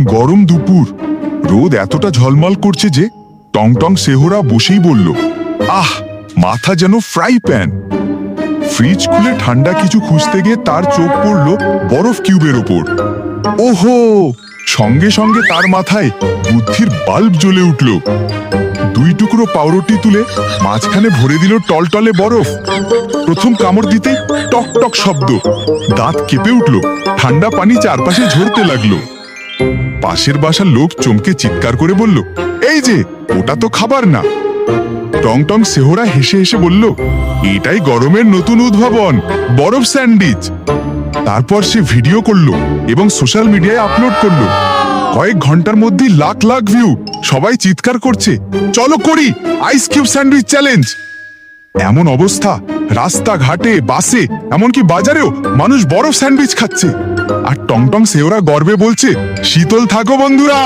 গরম দুপুর। রোদ এতটা ঝলমল করছে যে টং টং সেহরা বসেই বলল, আহ, মাথা যেন ফ্রাই প্যান। ফ্রিজ খুলে ঠান্ডা কিছু খুঁজতে গিয়ে তার চোখ পড়ল বরফ কিউবের ওপর। ওহো! সঙ্গে সঙ্গে তার মাথায় বুদ্ধির বাল্ব জ্বলে উঠল। দুই টুকরো পাউরুটি তুলে মাঝখানে ভরে দিল টলটলে বরফ। প্রথম কামড় দিতে টক টক শব্দ। দাঁত কেঁপে উঠল। ঠান্ডা পানি চারপাশে ঝরতে লাগল। পাশের বাসার লোক চমকে চিৎকার করে বলল, এই যে, ওটা তো খাবার না। টং টং সেহরা হেসে হেসে বলল, এটাই গরমের নতুন উদ্ভাবন, বরফ স্যান্ডউইচ। তারপর সে ভিডিও করল এবং সোশ্যাল মিডিয়ায় আপলোড করল। কয়েক ঘণ্টার মধ্যেই লাখ লাখ ভিউ, সবাই চিৎকার করছে, চলো করি আইস কিউব স্যান্ডউইচ চ্যালেঞ্জ এমন অবস্থা, রাস্তাঘাটে, বাসে, এমনকি বাজারেও মানুষ বরফ স্যান্ডউইচ খাচ্ছে। আর টং টং সেওরা গর্বে বলছে শীতল থাকো বন্ধুরা।